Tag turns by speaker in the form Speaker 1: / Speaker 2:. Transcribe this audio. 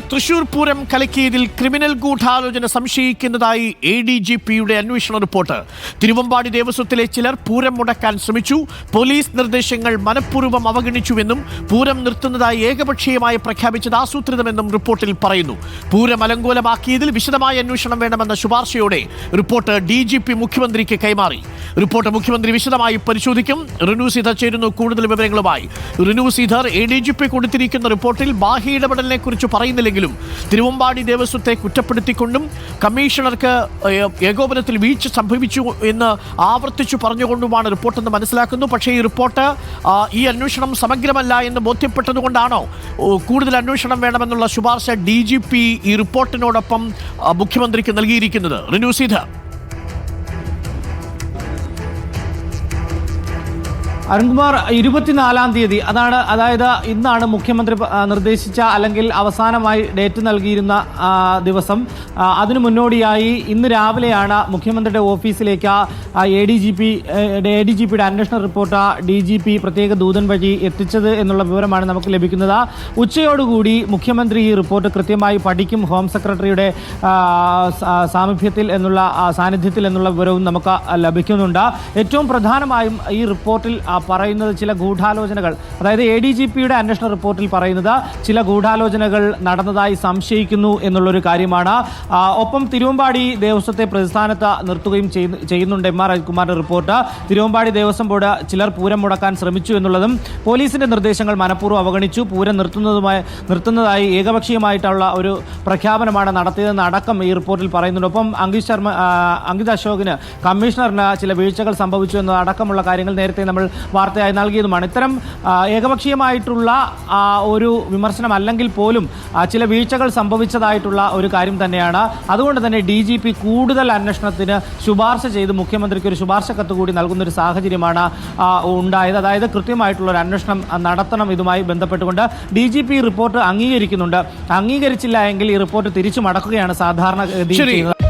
Speaker 1: Thrissur Pooram കലക്കിയതിൽ criminal ഗൂഢാലോചന സംശയിക്കുന്നതായി A D G പിയുടെ അന്വേഷണ റിപ്പോർട്ട്. തിരുവമ്പാടി ദേവസ്വത്തിലെ ചിലർ പൂരം മുടക്കാൻ ശ്രമിച്ചു. പോലീസ് നിർദ്ദേശങ്ങൾ മനഃപൂർവം അവഗണിച്ചുവെന്നും പൂരം നിർത്തുന്നതായി ഏകപക്ഷീയമായി പ്രഖ്യാപിച്ചത് ആസൂത്രിതമെന്നും റിപ്പോർട്ടിൽ പറയുന്നു. പൂരം അലങ്കോലമാക്കിയതിൽ വിശദമായ അന്വേഷണം വേണമെന്ന ശുപാർശയോടെ റിപ്പോർട്ട് ഡി ജി പി മുഖ്യമന്ത്രിക്ക് കൈമാറി. റിപ്പോർട്ട് മുഖ്യമന്ത്രി വിശദമായി പരിശോധിക്കും. റിനു ചേരുന്നു കൂടുതൽ വിവരങ്ങളുമായി. Rinu Sreedhar A D G P കൊടുത്തിരിക്കുന്ന റിപ്പോർട്ടിൽ ബാഹ്യ ഇടപെടലിനെ കുറിച്ച് പറയുന്നില്ലെങ്കിലും തിരുവമ്പാടി ദേവസ്വത്തെ കുറ്റപ്പെടുത്തിക്കൊണ്ടും കമ്മീഷണർക്ക് ഏകോപനത്തിൽ വീഴ്ച സംഭവിച്ചു എന്ന് ആവർത്തിച്ചു പറഞ്ഞുകൊണ്ടുമാണ് റിപ്പോർട്ടെന്ന് മനസ്സിലാക്കുന്നു. പക്ഷേ ഈ റിപ്പോർട്ട് ഈ അന്വേഷണം സമഗ്രമല്ല എന്ന് ബോധ്യപ്പെട്ടതുകൊണ്ടാണോ കൂടുതൽ അന്വേഷണം വേണമെന്നുള്ള ശുപാർശ ഡി ഈ റിപ്പോർട്ടിനോടൊപ്പം മുഖ്യമന്ത്രിക്ക് നൽകിയിരിക്കുന്നത്. റിനു
Speaker 2: അരുൺകുമാർ ഇരുപത്തിനാലാം തീയതി അതാണ് അതായത് ഇന്നാണ് മുഖ്യമന്ത്രി നിർദ്ദേശിച്ച അല്ലെങ്കിൽ അവസാനമായി ഡേറ്റ് നൽകിയിരുന്ന ദിവസം. അതിനു മുന്നോടിയായി ഇന്ന് രാവിലെയാണ് മുഖ്യമന്ത്രിയുടെ ഓഫീസിലേക്ക് A D G P A D G പിയുടെ അന്വേഷണ റിപ്പോർട്ട് ഡി ജി പി പ്രത്യേക ദൂതൻ വഴി എത്തിച്ചത് എന്നുള്ള വിവരമാണ് നമുക്ക് ലഭിക്കുന്നത്. ഉച്ചയോടുകൂടി മുഖ്യമന്ത്രി ഈ റിപ്പോർട്ട് കൃത്യമായി പഠിക്കും. ഹോം സെക്രട്ടറിയുടെ സാമീപ്യത്തിൽ എന്നുള്ള സാന്നിധ്യത്തിൽ എന്നുള്ള വിവരവും നമുക്ക് ലഭിക്കുന്നുണ്ട്. ഏറ്റവും പ്രധാനമായും ഈ റിപ്പോർട്ടിൽ പറയുന്നത് ചില ഗൂഢാലോചനകൾ. അതായത് എ ഡി ജി പിയുടെ അന്വേഷണ റിപ്പോർട്ടിൽ പറയുന്നത് ചില ഗൂഢാലോചനകൾ നടന്നതായി സംശയിക്കുന്നു എന്നുള്ളൊരു കാര്യമാണ്. ഒപ്പം തിരുവമ്പാടി ദേവസ്വത്തെ പ്രതിസ്ഥാനത്ത് നിർത്തുകയും ചെയ്യുന്നു- ചെയ്യുന്നുണ്ട് എം ആർ അജിത്കുമാറിന്റെ റിപ്പോർട്ട്. തിരുവമ്പാടി ദേവസ്വം ബോർഡ് ചിലർ പൂരം മുടക്കാൻ ശ്രമിച്ചു എന്നുള്ളതും പോലീസിന്റെ നിർദ്ദേശങ്ങൾ മനഃപൂർവം അവഗണിച്ചു. പൂരം നിർത്തുന്നതുമായി നിർത്തുന്നതായി ഏകപക്ഷീയമായിട്ടുള്ള ഒരു പ്രഖ്യാപനമാണ് നടത്തിയതെന്ന് അടക്കം ഈ റിപ്പോർട്ടിൽ പറയുന്നുണ്ട്. ഒപ്പം അങ്കിത് ശർമ്മ അങ്കിത് അശോകിന് കമ്മീഷണറിന് ചില വീഴ്ചകൾ സംഭവിച്ചു എന്നതടക്കമുള്ള കാര്യങ്ങൾ നേരത്തെ നമ്മൾ വാർത്തയായി നൽകിയതുമാണ്. ഇത്തരം ഏകപക്ഷീയമായിട്ടുള്ള ഒരു വിമർശനം അല്ലെങ്കിൽ പോലും ചില വീഴ്ചകൾ സംഭവിച്ചതായിട്ടുള്ള ഒരു കാര്യം തന്നെയാണ്. അതുകൊണ്ട് തന്നെ ഡി ജി പി കൂടുതൽ അന്വേഷണത്തിന് ശുപാർശ ചെയ്ത് മുഖ്യമന്ത്രിക്ക് ഒരു ശുപാർശ കത്ത് കൂടി നൽകുന്ന ഒരു സാഹചര്യമാണ് ഉണ്ടായത്. അതായത് കൃത്യമായിട്ടുള്ള ഒരു അന്വേഷണം നടത്തണം ഇതുമായി ബന്ധപ്പെട്ടുകൊണ്ട് ഡി ജി പി റിപ്പോർട്ട് അംഗീകരിക്കുന്നുണ്ട്. അംഗീകരിച്ചില്ല എങ്കിൽ ഈ റിപ്പോർട്ട് തിരിച്ചു മടക്കുകയാണ് സാധാരണ
Speaker 1: ഗതി
Speaker 2: ചെയ്യുന്നത്.